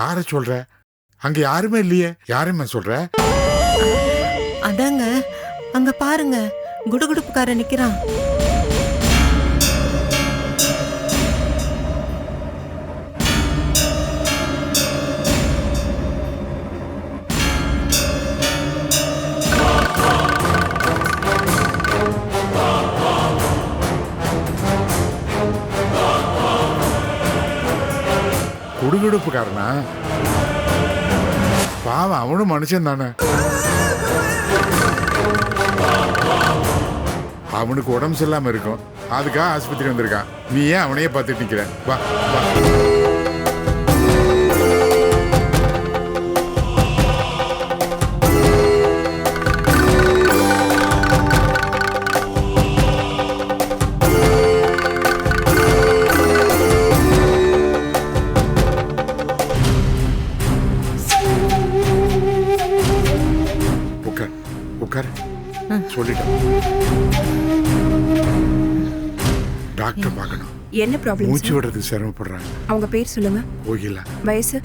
யார சொல்ற? அங்க யாருமே இல்லையே. யாருமே சொல்ற? அதாங்க. அங்க பாருங்க. குடுகுடுப்புக்காரன் நிக்கிறான். குடுகுடுப்புக்காரனா? அவனும் மனுஷன் தானே. அவனுக்கு உடம்பு சரியில்லாம இருக்கும். அதுக்காக ஆஸ்பத்திரி வந்திருக்கான். நீ ஏன் அவனையே பார்த்துட்டு நிக்கிற. வா வா. என்ன ப்ராப்ளம் மூச்சு விடுறதுக்கு சிரமப்படுறாங்க. அவங்க பேர் சொல்லுங்க. கோகிலா. வயசு?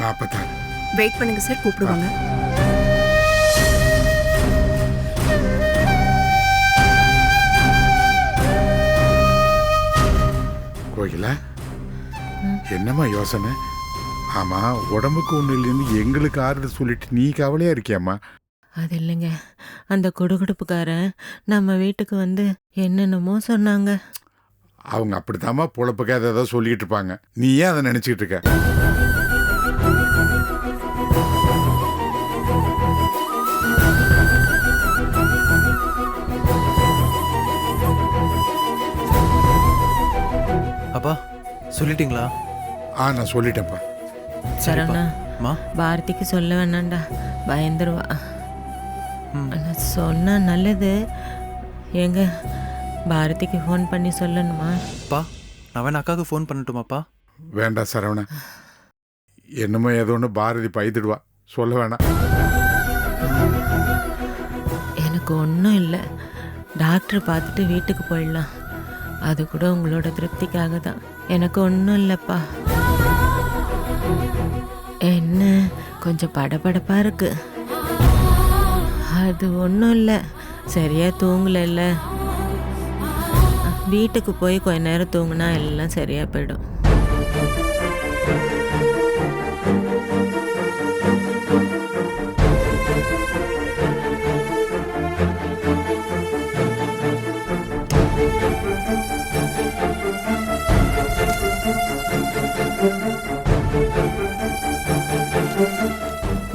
நாற்பத்தாறு வெயிட் பண்ணுங்க சார் கூப்பிடுவாங்க. கோகிலா என்னம்மா யோசனை? ஆமா உடம்புக்கு ஒண்ணு இல்லைன்னு எங்களுக்கு ஆறுதல் சொல்லிட்டு நீ கவலையா இருக்கியாம்மா? அது இல்லைங்க. அந்த குடுகுடுப்புக்காரன் நம்ம வீட்டுக்கு வந்து என்னென்னமோ சொன்னாங்க. அவங்க அப்படித்தாம்மா பொழப்புக்காக ஏதாவது சொல்லிட்டு இருப்பாங்க. நீ ஏன் அதை நினைச்சிட்டு இருக்க? அப்பா சொல்லிட்டீங்களா? ஆ நான் சொல்லிட்டேன்ப்பா. சரவணா அம்மா பாரதிக்கு சொல்ல வேணாண்டா பயந்துருவா. ம். ஆனா சொன்னா நல்லது. எங்க பாரதிக்கு ஃபோன் பண்ணி சொல்லணுமா? அப்பா நான் வேணா அக்காவுக்கு ஃபோன் பண்ணட்டுமாப்பா? வேண்டாம் சரவணா. என்னமோ ஏதோ ஒன்று பாரதி பயந்துடுவா சொல்ல வேணாம். எனக்கு ஒன்றும் இல்லை. டாக்டர் பார்த்துட்டு வீட்டுக்கு போயிடலாம். அது கூட உங்களோட திருப்திக்காக தான் எனக்கு ஒன்றும் இல்லைப்பா. என்ன? கொஞ்சம் படபடப்பா இருக்கு. அது ஒன்றும் இல்லை. சரியா தூங்கலைல்ல வீட்டுக்கு போய் கொஞ்ச நேரம் தூங்கினா எல்லாம் சரியா போயிடும்.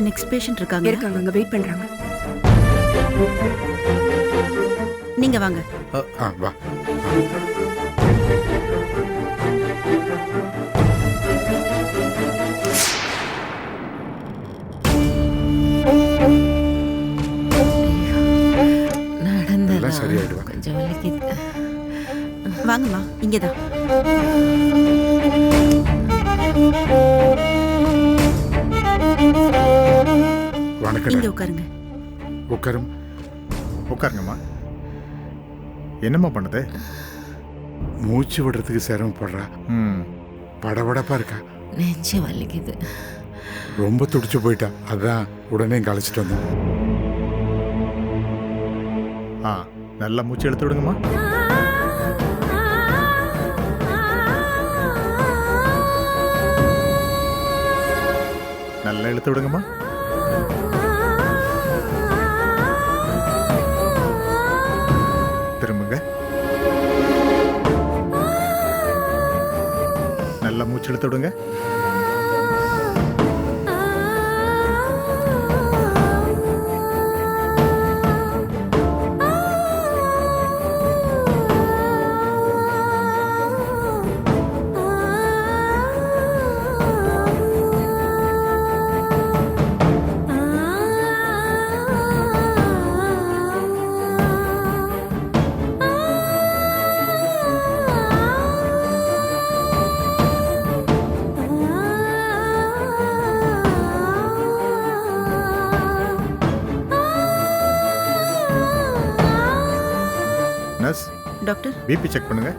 நெக்ஸ்ட் பேஷண்ட் இருக்காங்க. இருக்காங்க அங்க வெயிட் பண்றாங்க. நீங்க வாங்க. ஆ வா. நடந்ததா? எல்லாம் சரியாயிடுவா. கொஞ்சம் வலிக்குது வாங்கம்மா இங்கதான். வணக்கம். இங்க உட்காருங்க. உட்காரும். உட்காருங்கம்மா. என்னம்மா பண்ணுது? மூச்சு விடுறதுக்கு சிரமப்படுறா ம். படபடப்பா இருக்கா. நெஞ்சு வலிக்குது. ரொம்ப துடிச்சு போயிட்டா. அதான் உடனே இங்க அழைச்சிட்டு வந்தோம் ஆ நல்லா மூச்சு எடுத்து விடுங்கம்மா. நல்லா இழுத்து விடுங்கம்மா. நல்லா விடுங்க. பிபி செக் பண்ணுங்க.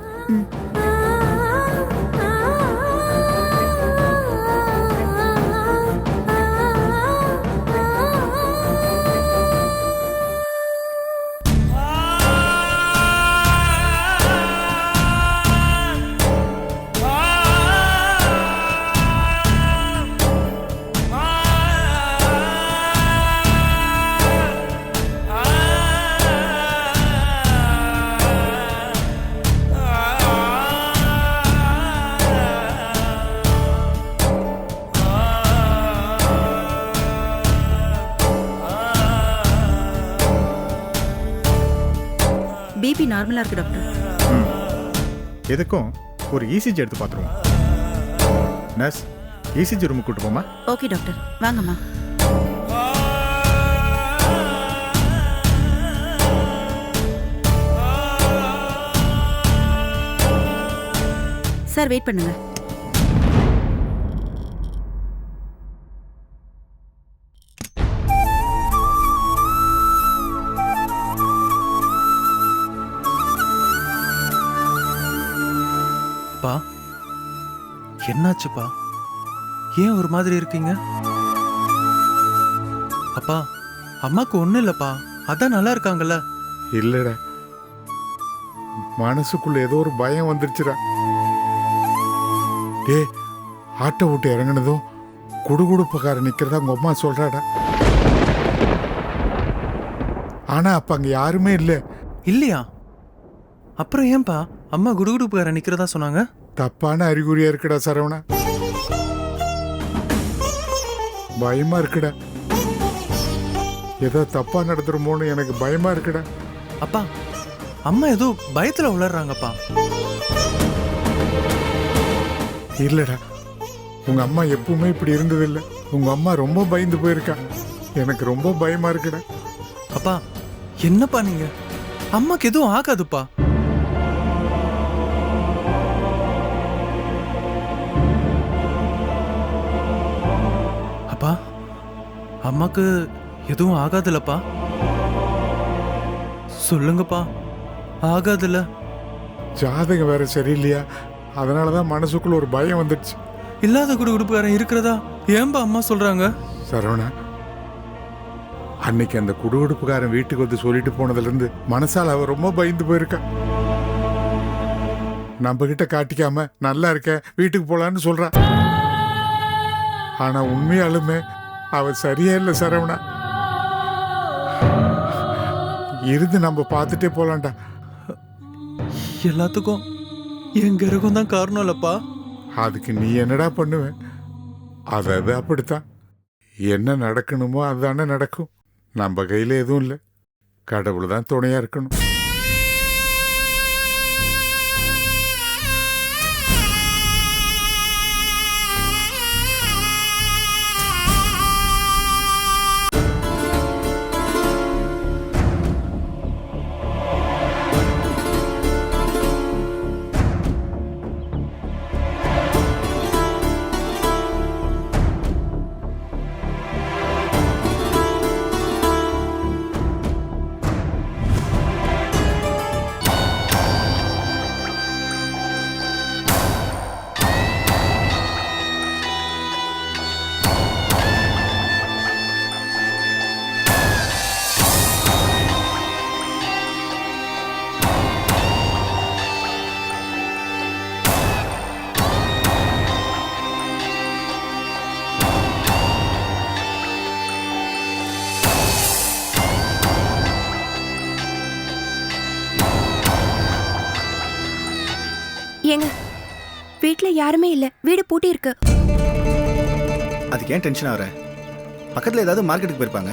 ம் பிபி நார்மலா இருக்கு டாக்டர் எதுக்கும்? ஒரு இசிஜி எடுத்து பார்த்துருவோம் நர்ஸ் இசிஜி ரூமுக்கு கூட்டு போமா? ஓகே டாக்டர் வாங்கம்மா. சார் வெயிட் பண்ணுங்க. என்னாச்சுப்பா? ஏன் ஒரு மாதிரி இருக்கீங்க? அப்பா அம்மாக்கு ஒன்றும் இல்லைப்பா. அதான் நல்லா இருக்காங்கல்ல. இல்லடா. மனசுக்குள்ள ஏதோ ஒரு பயம் வந்துருச்சுடா. டே ஆட்டோ விட்டு இறங்குனதும் குடுகுடுப்புக்கார நிக்கிறதா உங்க அம்மா சொல்றாடா. ஆனா அப்ப அங்க யாருமே இல்ல. இல்லையா? அப்புறம் ஏன்பா? அம்மா குடுகுடுப்புக்கார நிக்கிறதா சொன்னாங்க? தப்பான அறிகுறியா இருக்குடா சரவணா. பயமா இருக்குடா. ஏதோ தப்பா நடந்துருமோன்னு எனக்கு பயமா இருக்குடா. அப்பா அம்மா ஏதோ பயத்துல உளறாங்கப்பா இல்லடா. உங்க அம்மா எப்பவுமே இப்படி இருந்ததில்லை. உங்க அம்மா ரொம்ப பயந்து போயிருக்கா. எனக்கு ரொம்ப பயமா இருக்குடா. அப்பா என்னப்பா நீங்க? அம்மாக்கு எதுவும் ஆகாதுப்பா. அம்மாக்கு எதுவும் ஆகாதுல்லப்பா சொல்லுங்கப்பா ஆகாதுல்ல ஜாதகம் வேற சரியில்லையா? அதனாலதான் மனசுக்குள்ள ஒரு பயம் வந்துடுச்சு. இல்லாத குடுகுடுப்புக்காரன் இருக்கிறதா? ஏன்பா அம்மா சொல்றாங்க? சரவணா அன்னைக்கு அந்த குடுகுடுப்புக்காரன் வீட்டுக்கு வந்து சொல்லிட்டு போனதுல இருந்து மனசால அவ ரொம்ப பயந்து போயிருக்கா. நம்ம கிட்ட காட்டிக்காம நல்லா இருக்க வீட்டுக்கு போலான்னு சொல்றா. ஆனா உண்மையாலுமே அவ சரியே இல்லை சரவணா. இருந்து நம்ம பார்த்துட்டே போலாம்டா. எல்லாத்துக்கும் என் கிரகம் தான் காரணம் இல்லப்பா. அதுக்கு நீ என்னடா பண்ணுவ? அது அது அப்படித்தான். என்ன நடக்கணுமோ அதுதானே நடக்கும். நம்ம கையில எதுவும் இல்லை. கடவுள் தான் துணையா இருக்கணும். வீட்ல யாருமே இல்ல. வீடு பூட்டி இருக்கு. அதுக்கு ஏன் டென்ஷன் ஆகிற? பக்கத்தில் ஏதாவது மார்க்கெட்டுக்கு போயிருப்பாங்க.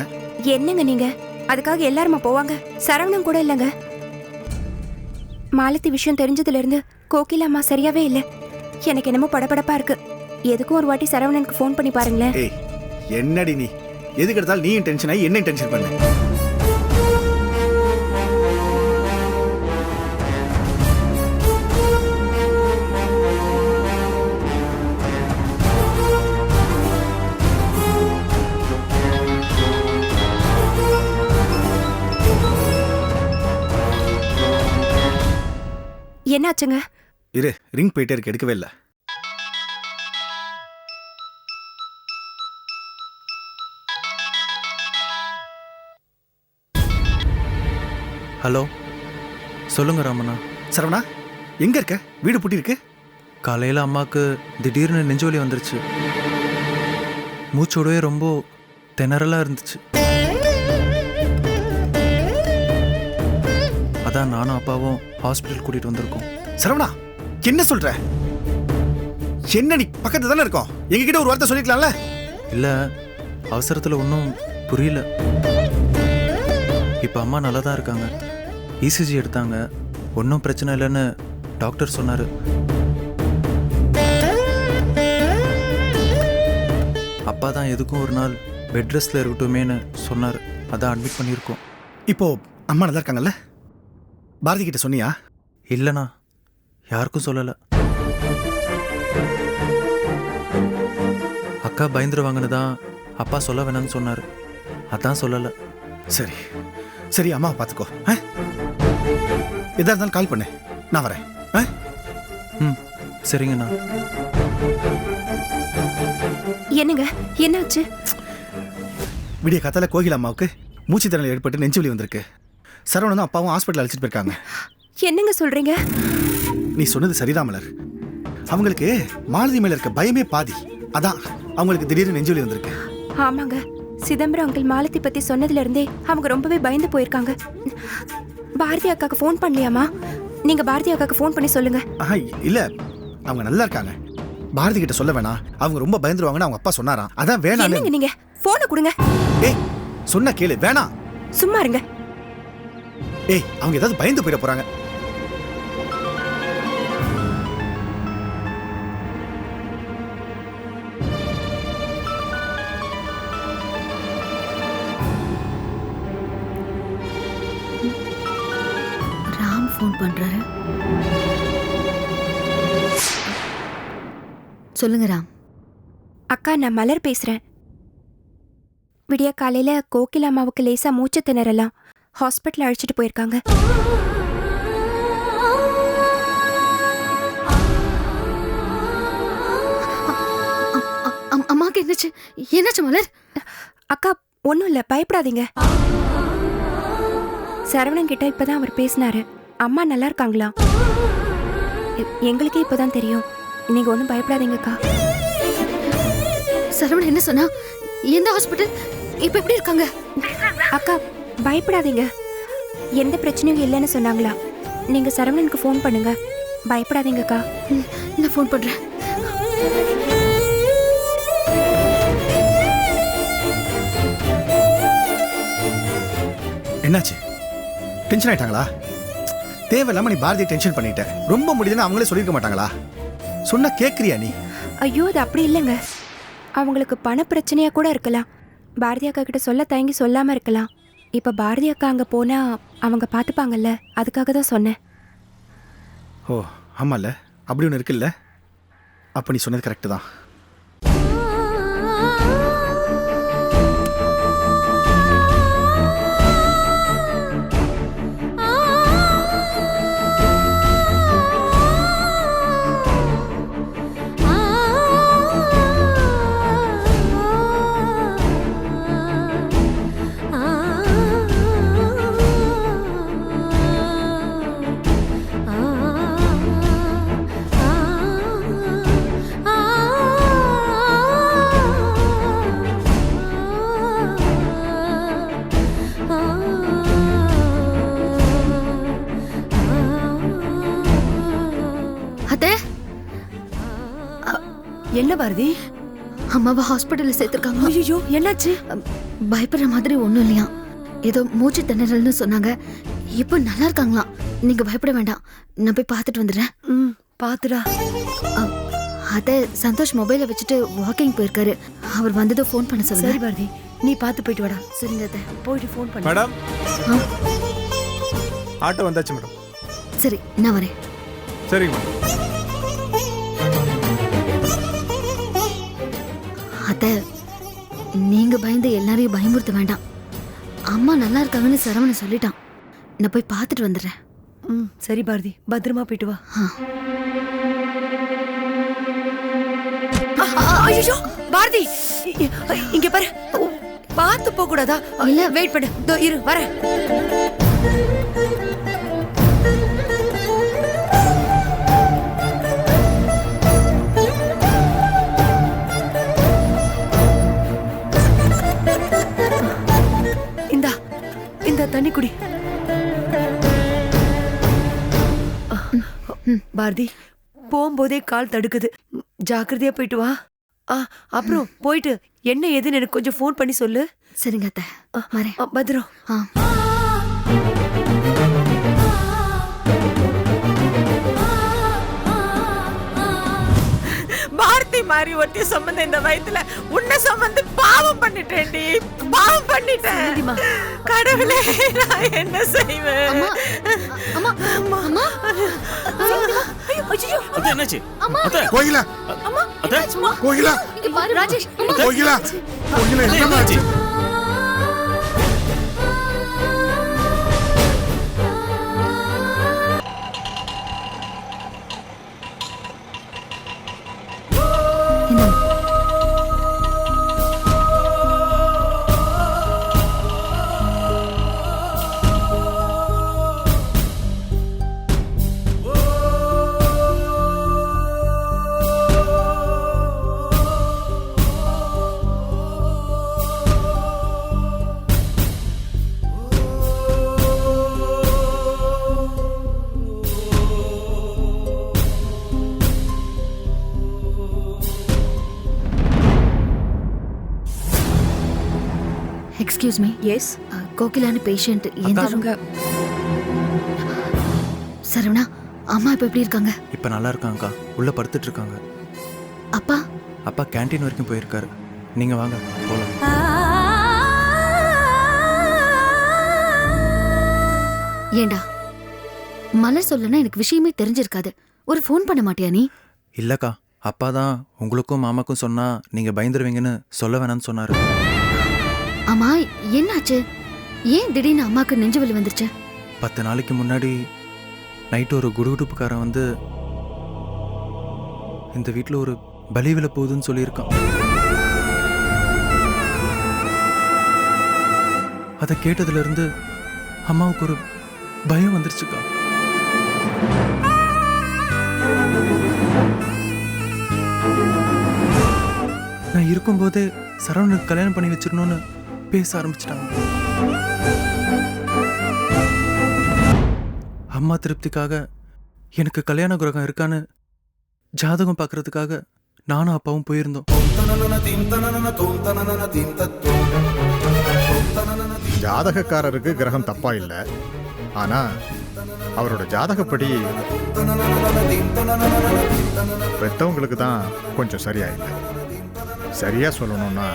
என்னங்க நீங்க? அதுக்காக எல்லாருமா போவாங்க? சரவணன் கூட இல்லைங்க. மாலத்தி விஷயம் தெரிஞ்சதுல இருந்து கோகிலா அம்மா சரியாவே இல்ல. எனக்கு என்னமோ படபடப்பா இருக்கு. எதுக்கும் ஒரு வாட்டி சரவணனுக்கு ஃபோன் பண்ணி பாருங்களேன். ஏய் என்னடி நீ? எதுக்கு எடுத்தாலும் நீயும் டென்ஷன் ஆகி என்னையும் டென்ஷன் பண்ணு. என்னாச்சுங்க? இரு ரிங் போயிட்டே இருக்கு எடுக்கவே இல்லை. ஹலோ சொல்லுங்க ராமண்ணா. சரவணா எங்க இருக்க? வீடு பூட்டி இருக்கு? காலையில் அம்மாவுக்கு திடீர்னு நெஞ்சு வந்துருச்சு. மூச்சோடவே ரொம்ப திணறலாக இருந்துச்சு. அதான் நானும் அப்பாவும் ஹாஸ்பிட்டல் கூட்டிகிட்டு வந்திருக்கோம். சரவணா என்ன சொல்ற? என்ன நீ பக்கத்துல தானே இருக்கோம்? எங்ககிட்ட ஒரு வார்த்தை சொல்லிக்கலாம்ல? இல்லை அவசரத்தில் ஒன்றும் புரியல. இப்போ அம்மா நல்லா தான் இருக்காங்க இசிஜி எடுத்தாங்க. ஒன்றும் பிரச்சனை இல்லைன்னு டாக்டர் சொன்னார். அப்பா தான் எதுக்கும் ஒரு நாள் பெட் ரெஸ்ட்டில் இருக்கட்டுமேன்னு சொன்னார். அதான் அட்மிட் பண்ணியிருக்கோம். இப்போ அம்மா நல்லா இருக்காங்கல்ல? பாரதி கிட்ட சொன்னியா? இல்லைண்ணா யாருக்கும் சொல்லலை. அக்கா பயந்துருவாங்கன்னு தான் அப்பா சொல்ல வேணாம்னு சொன்னார். அதான் சொல்லலை. சரி. சரி அம்மாவை பார்த்துக்கோ. ஆ? எதா இருந்தாலும் கால் பண்ணு. நான் வரேன். ஆ? ம் சரிங்கண்ணா. என்னங்க? என்னாச்சு? விடிய காத்தால கோகில் அம்மாவுக்கு மூச்சு திறனில் ஏற்பட்டு நெஞ்சு வலி வந்திருக்கு. சரவணனும் அப்பாவும் ஹாஸ்பிட்டல் அழைச்சிட்டு போயிருக்காங்க. என்னங்க சொல்றீங்க? நீ சொன்னது சரிதான் மலர். அவங்களுக்கு மாலதி மேல இருக்க பயமே பாதி. அதான் அவங்களுக்கு திடீர்னு நெஞ்சு வலி வந்திருக்கு. ஆமாங்க. சிதம்பரம் அங்கிள் மாலத்தி பத்தி சொன்னதுல இருந்தே அவங்க ரொம்பவே பயந்து போயிருக்காங்க. பாரதி அக்காக்கு ஃபோன் பண்ணலையாமா நீங்க பாரதி அக்காக்கு ஃபோன் பண்ணி சொல்லுங்க. ஆஹா இல்ல. அவங்க நல்லா இருக்காங்க. பாரதி கிட்ட சொல்ல வேணாம். அவங்க ரொம்ப பயந்துருவாங்கன்னு அவங்க அப்பா சொன்னாராம். அதான் என்னங்க நீங்க? போனை கொடுங்க. ஏய் சொன்னா கேளு. வேணாம். சும்மா இருங்க. ஏய் அவங்க ஏதாவது பயந்து போயிட போறாங்க. ராம் ஃபோன் பண்றாரு. சொல்லுங்க ராம். அக்கா நான் மலர் பேசுறேன். விடிய காலையில கோகில் அம்மாவுக்கு லேசா மூச்சு திணறலாம். ஹாஸ்பிட்டல் அழைச்சிட்டு போயிருக்காங்க. அம்மாக்கு என்னாச்சு என்னாச்சு மலர்? அக்கா ஒன்றும் இல்லை பயப்படாதீங்க. சரவணன் கிட்ட இப்பதான் அவர் பேசினாரு. அம்மா நல்லா இருக்காங்களா? எங்களுக்கே இப்பதான் தெரியும். நீங்க ஒன்றும் பயப்படாதீங்கக்கா சரவணன் என்ன சொன்னா? எந்த ஹாஸ்பிட்டல் இப்ப எப்படி இருக்காங்க? அக்கா பயப்படாதீங்க. எந்த பிரச்சனையும் இல்லைன்னு சொன்னாங்களா? நீங்க சரவணனுக்கு ஃபோன் பண்ணுங்க. பயப்படாதீங்கக்கா நான் ஃபோன் பண்றேன். என்னாச்சு? டென்ஷன் ஆயிட்டாங்களா? தேவையில்லாம நீ பாரதியை டென்ஷன் பண்ணிட்ட. ரொம்ப முடியுதுன்னு அவங்களே சொல்லியிருக்க மாட்டாங்களா? சொன்னா கேக்குறியா நீ? ஐயோ அது அப்படி இல்லைங்க. அவங்களுக்கு பண பிரச்சனையா கூட இருக்கலாம். பாரதி அக்கா கிட்ட சொல்ல தயங்கி சொல்லாம இருக்கலாம். இப்போ பாரதி அக்கா அங்கே போனால் அவங்க பார்த்துப்பாங்கல்ல அதுக்காக தான் சொன்னேன். ஓ ஆமால்ல. அப்படி ஒன்று இருக்குல்ல? அப்போ நீ சொன்னது கரெக்டு தான். பாரதி அம்மாவை ஹாஸ்பிட்டல்ல சேர்த்திருக்காங்க. ஐயோ என்னாச்சு? பயப்படுற மாதிரி ஒண்ணும் இல்லையா? ஏதோ மூச்சு திணறல்னு சொன்னாங்க. இப்போ நல்லா இருக்காங்களாம் நீங்க பயப்பட வேண்டாம். நான் போய் பார்த்துட்டு வந்துடுறேன். ம் பாத்துடா அத சந்தோஷ் மொபைலை வச்சுட்டு வாக்கிங் போயிருக்காரு. அவர் வந்ததும் ஃபோன் பண்ண சரி சொல்லுங்க பாரதி நீ பார்த்து போயிட்டு வாடா. சரிங்க அத்தை. போயிட்டு ஃபோன் பண்ணு. மேடம். ஆட்டோ வந்தாச்சு மேடம். சரி நான் வரேன். சரிங்க மேடம். அத்தை நீங்க பயந்து எல்லாரையும் பயமுறுத்த வேண்டாம். அம்மா நல்லா இருக்காங்கன்னு சரவணன் சொல்லிட்டான். நான் போய் பார்த்துட்டு வந்துடுறேன். ம் சரி பாரதி. பத்திரமா போயிட்டு வா. ஐயோ பாரதி! இங்க பாரு. பார்த்து போக கூடாதா இல்ல. வெயிட் பண்ணு. இரு வரேன். தண்ணி குடி. பாரதி போகும்போதே கால் தடுக்குது. ஜாக்கிரதையா போயிட்டு வா. ஆ அப்புறம் போயிட்டு என்ன ஏதுன்னு எனக்கு கொஞ்சம் ஃபோன் பண்ணி சொல்லு. சரிங்க அத்தை. பத்திரம். ஆ. மாதிரி ஒருத்தி சுமந்த இந்த வயத்துல. உன்னை சுமந்து பாவம் பண்ணிட்டேன்டி. பாவம் பண்ணிட்டேன். கடவுளே நான் என்ன செய்வேன்? என்னாச்சு? கோகிலா. கோகிலா. கோகிலா. கோகிலா என்னாச்சு? எஸ் கோகிலான்னு பேஷண்ட் எந்த அவங்க சரவணா அம்மா இப்ப எப்படி இருக்காங்க? இப்போ நல்லா இருக்காங்கக்கா உள்ளே படுத்துட்டு இருக்காங்க. அப்பா? அப்பா கேண்டீன் வரைக்கும் போயிருக்காரு. நீங்கள் வாங்க போகலாம் ஏண்டா? மலர் சொல்லனா எனக்கு விஷயமே தெரிஞ்சிருக்காது. ஒரு ஃபோன் பண்ண மாட்டியா நீ? இல்லைக்கா அப்பா தான் உங்களுக்கும் மாமாக்கும் சொன்னால் நீங்கள் பயந்துருவீங்கன்னு சொல்ல வேணாம்னு சொன்னார். அம்மா என்னாச்சு? ஏன் திடீர்னு அம்மாக்கு நெஞ்சு வலி வந்துருச்சு? பத்து நாளைக்கு முன்னாடி நைட்டு ஒரு குடுகுடுப்புக்காரன் வந்து இந்த வீட்டில் ஒரு பலி விழ போகுதுன்னு சொல்லியிருக்கான். அதை கேட்டதுலேருந்து அம்மாவுக்கு ஒரு பயம் வந்துருச்சுக்கா. நான் இருக்கும்போதே சரவணுக்கு கல்யாணம் பண்ணி வச்சிடணும்னு பேச ஆரம்பிச்சிட்டாங்க. அம்மா திருப்திக்காக எனக்கு கல்யாண கிரகம் இருக்கான்னு ஜாதகம் பார்க்கறதுக்காக நானும் அப்பாவும் போயிருந்தோம். ஜாதகக்காரருக்கு கிரகம் தப்பா இல்லை. ஆனா அவரோட ஜாதகப்படி பெத்தவங்களுக்கு தான் கொஞ்சம் சரியா இல்லை சரியா சொல்லணும்னா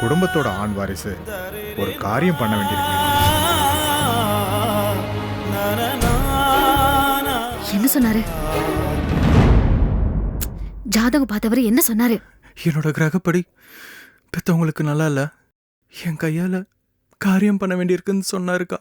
குடும்பத்தோட ஆண் வாரிசு ஒரு காரியம் பண்ண வேண்டியிருக்கு. என்ன சொன்னாரு? ஜாதகம் பார்த்தவர் என்ன சொன்னாரு? என்னோட கிரகப்படி பெத்தவங்களுக்கு நல்லா இல்லை. என் கையால் காரியம் பண்ண வேண்டியிருக்குன்னு சொன்னாருக்கா.